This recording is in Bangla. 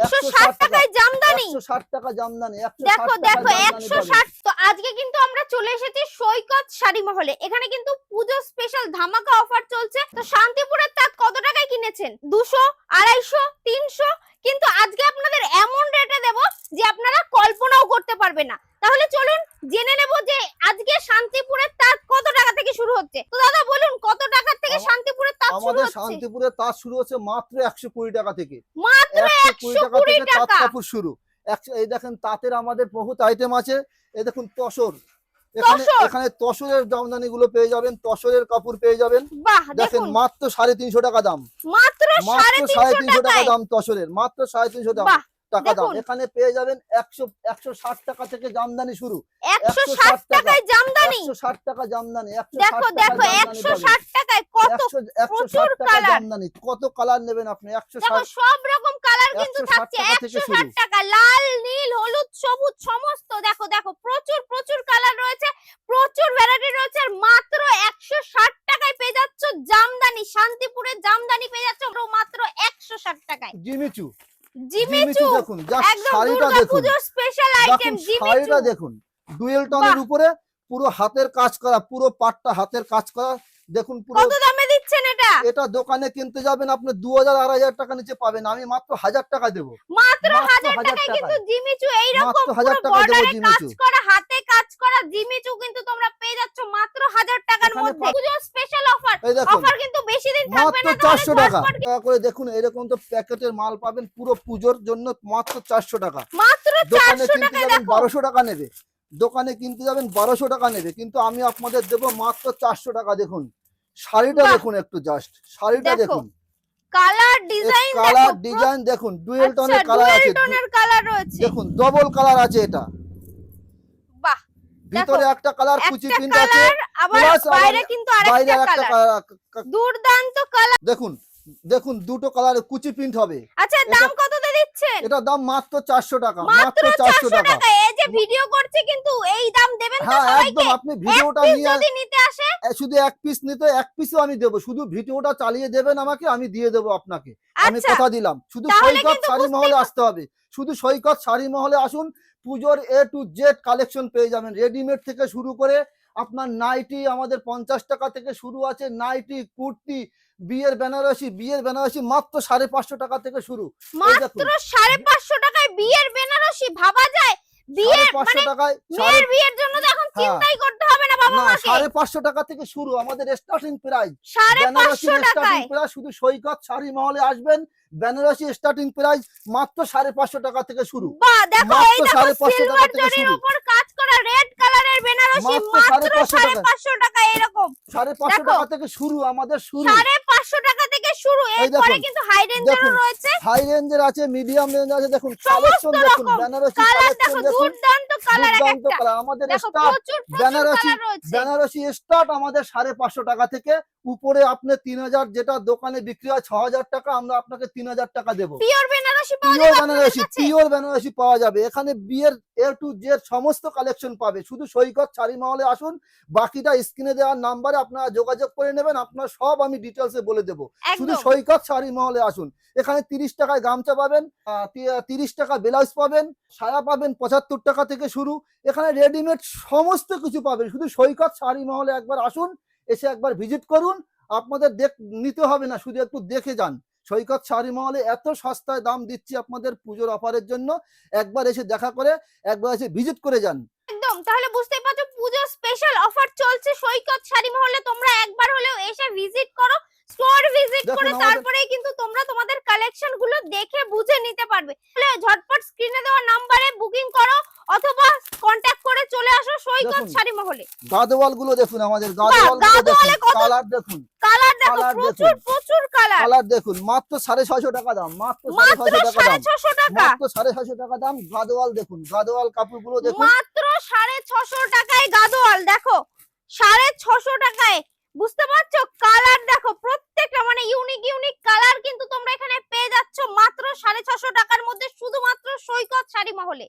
একশো 160 টাকায় জামদানি। একশো ষাট টাকা জামদানি দেখো দেখো জামদানি একশো পাবেন। ষাট তো আজকে কিন্তু আমরা চলে এসেছি সৈকত শাড়ি মহলে এখানে কিন্তু পুজো স্পেশাল ধামাকা অফার চলছে। তো শান্তিপুরের তাঁত কত টাকায় কিনেছেন? দুশো আড়াইশো তিনশো? কিন্তু আজকে আপনাদের এমন রেটে দেব যে আপনারা কল্পনাও করতে পারবেন না। তাহলে চলুন জেনে নেব যে আজকে শান্তিপুরের তাঁত কত টাকা থেকে শুরু হচ্ছে তো দাদা বলুন কত টাকা থেকে আমা- শান্তিপুরের তাঁত শুরু আমাদের হচ্ছে শান্তিপুরে তাঁত শুরু হচ্ছে মাত্র একশো কুড়ি টাকা থেকে। একশো কুড়ি টাকা থেকে তাঁত কাপড় শুরু। এই দেখেন তাঁতের আমাদের বহুত আইটেম আছে। এই দেখুন তসর। এখানে এখানে তসরের জামদানি গুলো পেয়ে যাবেন তসরের কাপড় পেয়ে যাবেন। দেখেন মাত্র সাড়ে তিনশো টাকা দাম। মাত্র সাড়ে তিনশো টাকা দাম তসরের মাত্র সাড়ে তিনশো বাহ টাকা দাম এখানে পেয়ে যাবেন একশো একশো ষাট টাকা থেকে জামদানি শুরু। একশো ষাট টাকায় জামদানি? একশো ষাট টাকা জামদানি দেখো দেখো একশো ষাট টাকায় কত একশো একশো ষাট টাকা জামদানি কত কালার নেবেন আপনি? একশো ষাট সব রকম কালার কিন্তু থাকছে। একশো ষাট টাকা লাল নীল হলুদ সবুজ সমস্ত। দেখো দেখো প্রচুর প্রচুর কালার রয়েছে প্রচুর ভ্যারাইটি রয়েছে আর মাত্র একশো ষাট টাকায় পেয়ে যাচ্ছ জামদানি। শান্তিপুরের জামদানি পেয়ে যাচ্ছ মাত্র একশো ষাট টাকায়। জিমিচু জিমিচু দেখুন শাড়িটা দেখুন। স্পেশাল আইটেম শাড়িটা দেখুন ডুয়েল টনের উপরে পুরো হাতের কাজ করা পুরো পাটটা হাতের কাজ করা দেখুন পুরো কত দামে দিচ্ছেন এটা? এটা দোকানে কিনতে যাবেন আপনি দু হাজার আড়াই হাজার টাকা নিচে পাবেন আমি মাত্র হাজার টাকা দেবো। মাত্র। কিন্তু জিমিচু টাকা দেবো কাজ জিমিচু। করা হাতে কাজ করা জিমিচু কিন্তু তোমরা পেয়ে যাচ্ছ মাত্র হাজার টাকার মধ্যে। পুজো স্পেশাল অফার অফার কিন্তু বেশি দিন থাকবে না চারশো তাহলে টাকা। ঝটপট টাকা করে দেখুন এরকম তো প্যাকেটের মাল পাবেন পুরো পুজোর জন্য মাত্র চারশো টাকা। মাত্র দোকানে চারশো কিনতে টাকায় যাবেন দেখো। বারোশো টাকা নেবে। দোকানে কিনতে যাবেন বারোশো টাকা নেবে। কিন্তু আমি আপনাদের দেবো মাত্র চারশো টাকা দেখুন। শাড়িটা দেখুন একটু জাস্ট শাড়িটা দেখুন। কালার ডিজাইন কালার ডিজাইন দেখুন। ডুয়েল আচ্ছা টনের কালার আছে। দেখুন ডবল কালার আছে এটা। ভিতরে একটা কালার কুচি প্রিন্ট আছে আবার বাইরে কিন্তু আরেকটা কালার দুর্দান্ত কালার দেখুন দেখুন দুটো কালার কুচি প্রিন্ট হবে। আচ্ছা এটা- দাম কততে দিচ্ছেন? এটার দাম মাত্র চারশো টাকা মাত্র মাত্র 400 টাকা। টাকা। এই যে ভিডিও করছে কিন্তু এই দাম দেবেন তো হ্যাঁ সবাইকে। একদম আপনি ভিডিওটা নিয়ে যদি নিতে আসে। শুধু এক পিস নিতে এক পিসও আমি দেবো। শুধু ভিডিওটা চালিয়ে দেবেন আমাকে আমি দিয়ে দেবো আপনাকে। আমি আচ্ছা কথা দিলাম। শুধু সৈকত শাড়ি মহলে আসতে হবে। শুধু সৈকত শাড়ি মহলে আসুন পুজোর এ টু জেড কালেকশন পেয়ে যাবেন। রেডিমেড থেকে শুরু করে আপনার নাইটি আমাদের পঞ্চাশ টাকা থেকে শুরু আছে নাইটি কুর্তি বিয়ের বেনারসি বিয়ের বেনারসি মাত্র সাড়ে পাঁচশো টাকা থেকে শুরু। মাত্র সাড়ে পাঁচশো টাকায় বিয়ের বেনারসি ভাবা যায়? বিয়ের পাঁচশো মানে টাকায় বিয়ের জন্য এখন হ্যাঁ। চিন্তাই করতে না সাড়ে পাঁচশো টাকা থেকে শুরু আমাদের স্টার্টিং প্রাইস স্টার্টিং প্রাইস শুধু সৈকত শাড়ি মহলে আসবেন বেনারসি স্টার্টিং প্রাইস মাত্র সাড়ে পাঁচশো টাকা থেকে শুরু। মাত্র সাড়ে পাঁচশো টাকা থেকে শুরু। সাড়ে পাঁচশো টাকা। থেকে শুরু আমাদের শুরু। সাড়ে পাঁচশো টাকা থেকে শুরু এরপরে কিন্তু হাই রেঞ্জেরও রয়েছে। হাই রেঞ্জের আছে মিডিয়াম রেঞ্জ আছে দেখুন কালেকশন দেখুন বেনারসি কালেকশন দেখুন। দুর্দান্ত কালার এক একটা। আমাদের স্টার্ট বেনারসি বেনারসি স্টার্ট আমাদের সাড়ে পাঁচশো টাকা থেকে। উপরে আপনি তিন হাজার যেটা দোকানে বিক্রি হয় ছ হাজার টাকা আমরা আপনাকে তিন হাজার টাকা দেবো। পিওর বেনারসি পাওয়া পিওর বেনারসি পিওর বেনারসি পাওয়া যাবে। এখানে বিয়ের এ টু জেড সমস্ত কালেকশন পাবে। শুধু সৈকত শাড়ি মহলে আসুন। বাকিটা স্ক্রিনে দেওয়ার নাম্বারে আপনারা যোগাযোগ করে নেবেন। আপনার সব আমি ডিটেলসে বলে দেবো। শুধু সৈকত শাড়ি মহলে আসুন। এখানে তিরিশ টাকায় গামছা পাবেন তিরিশ টাকা ব্লাউজ পাবেন সায়া পাবেন পঁচাত্তর টাকা থেকে শুরু। এখানে রেডিমেড সমস্ত কিছু পাবেন। শুধু সৈকত শাড়ি মহলে একবার আসুন এসে একবার ভিজিট করুন। আপনাদের দেখ নিতে হবে না শুধু একটু দেখে যান। সৈকত শাড়ি মহলে এত সস্তায় দাম দিচ্ছি আপনাদের পুজোর অফারের জন্য। একবার এসে দেখা করে একবার এসে ভিজিট করে যান। একদম তাহলে বুঝতেই পারছ পুজো স্পেশাল অফার চলছে সৈকত শাড়ি মহলে। তোমরা একবার হলেও এসে ভিজিট করো স্টোর ভিজিট করে তারপরেই কিন্তু তোমরা তোমাদের কালেকশনগুলো দেখে বুঝে নিতে পারবে। তাহলে ঝটপট স্ক্রিনে দেওয়া নাম্বারে বুকিং করো অথবা কন্ট্যাক্ট করে চলে আসো সৈকত শাড়ি মহলে। গাদোয়ালগুলো দেখুন আমাদের গাদোয়ালে দেখুন কত- কালার দেখুন। কালার দেখুন। প্রচুর কালার কালার দেখুন। মাত্র সাড়ে ছয়শো টাকা দাম মাত্র সাড়ে মাত্র ছয়শো টাকা দাম। ছশো মাত্র সাড়ে ছয়শো টাকা দাম গাদোয়াল দেখুন। গাদোয়াল কাপড়গুলো দেখুন। মাত্র সাড়ে ছশো টাকায় গাদোয়াল দেখো। সাড়ে ছশো টাকায় বুঝতে পারছ? কালার দেখো প্রত্যেকটা মানে ইউনিক ইউনিক কালার কিন্তু তোমরা এখানে পেয়ে যাচ্ছ মাত্র সাড়ে ছশো টাকার মধ্যে শুধুমাত্র সৈকত শাড়ি মহলে।